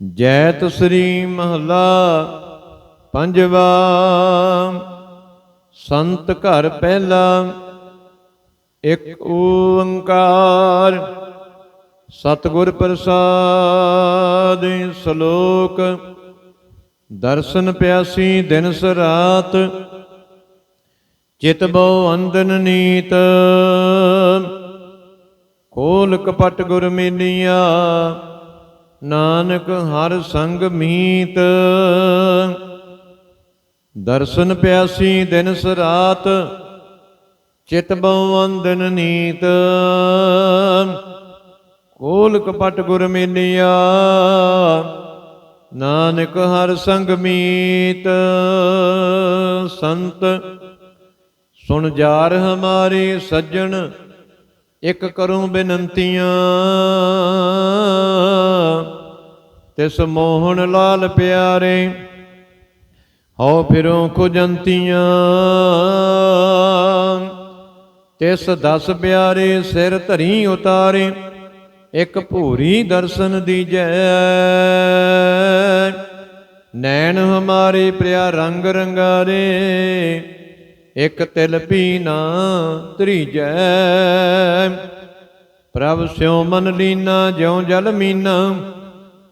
ਜੈਤ ਸ੍ਰੀ ਮਹਲਾ ਪੰਜਵਾ, ਸੰਤ ਘਰ ਪਹਿਲਾ, ਇੱਕ ਓੰਕਾਰ, ਸਤਿਗੁਰ ਪ੍ਰਸਾਦ, ਸ਼ਲੋਕ, ਦਰਸ਼ਨ ਪਿਆਸੀ ਦਿਨ ਸਰਾਤ ਚਿਤ ਬਉ ਅੰਦਨ ਨੀਤ ਖੋਲ ਕਪਟ ਗੁਰ ਮੇਲੀਆ ਨਾਨਕ ਹਰ ਸੰਗ ਮੀਤ। ਦਰਸ਼ਨ ਪਿਆਸੀ ਦਿਨ ਸਰਾਤ, ਚਿਤ ਬਉ ਅੰਦਨ ਨੀਤ। ਕੋਲ ਕਪਟ ਗੁਰ ਮੇਲੀਆ, ਨਾਨਕ ਹਰ ਸੰਗ ਮੀਤ। ਸੰਤ, ਸੁਣ ਜਾਰ ਹਮਾਰੇ ਸੱਜਣ, ਇਕ ਕਰੂੰ ਬੇਨੰਤੀਆਂ। ਤਿਸ ਮੋਹਨ ਲਾਲ ਪਿਆਰੇ, ਹਉ ਫਿਰੋਂ ਖੁਜੰਤੀਆਂ। ਤਿਸ ਦਸ ਪਿਆਰੇ ਸਿਰ ਧਰੀ ਉਤਾਰੇ, ਇਕ ਭੂਰੀ ਦਰਸ਼ਨ ਦੀਜੈ ਨੈਣ ਹਮਾਰੇ ਪ੍ਰਿਆ ਰੰਗ ਰੰਗਾਰੇ, ਇੱਕ ਤਿਲ ਪੀਨਾ ਤ੍ਰਿਜੈ ਪ੍ਰਭ ਸਿਉ ਮਨ ਲੀਨਾ, ਜਿਉ ਜਲ ਮੀਨਾ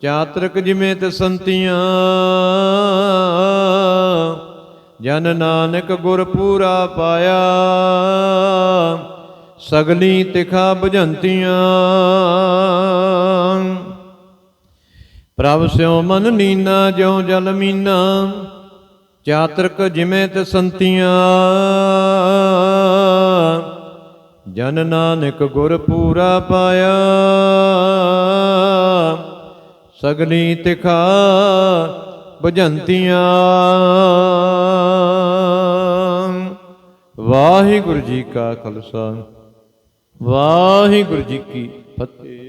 ਚਾਤਰਕ ਜਿਵੇਂ ਤੇ ਸੰਤੀਆਂ, ਜਨ ਨਾਨਕ ਗੁਰ ਪੂਰਾ ਪਾਇਆ, ਸਗਲੀ ਤਿਖਾ ਬੁਝੰਤੀਆਂ ਪ੍ਰਭ ਸਿਉ ਮਨ ਲੀਨਾ ਜਿਉ ਜਲ ਮੀਨਾ ਚਾਤਰਕ ਜਿਵੇਂ ਤੇ ਸੰਤੀਆਂ, ਜਨ ਨਾਨਕ ਗੁਰ ਪੂਰਾ ਪਾਇਆ। ਸਗਲੀ ਤਿਖਾ ਬੁਝੰਤੀਆਂ ਵਾਹਿਗੁਰੂ ਜੀ ਕਾ ਖਾਲਸਾ। ਵਾਹਿਗੁਰੂ ਜੀ ਕੀ ਫਤਿਹ।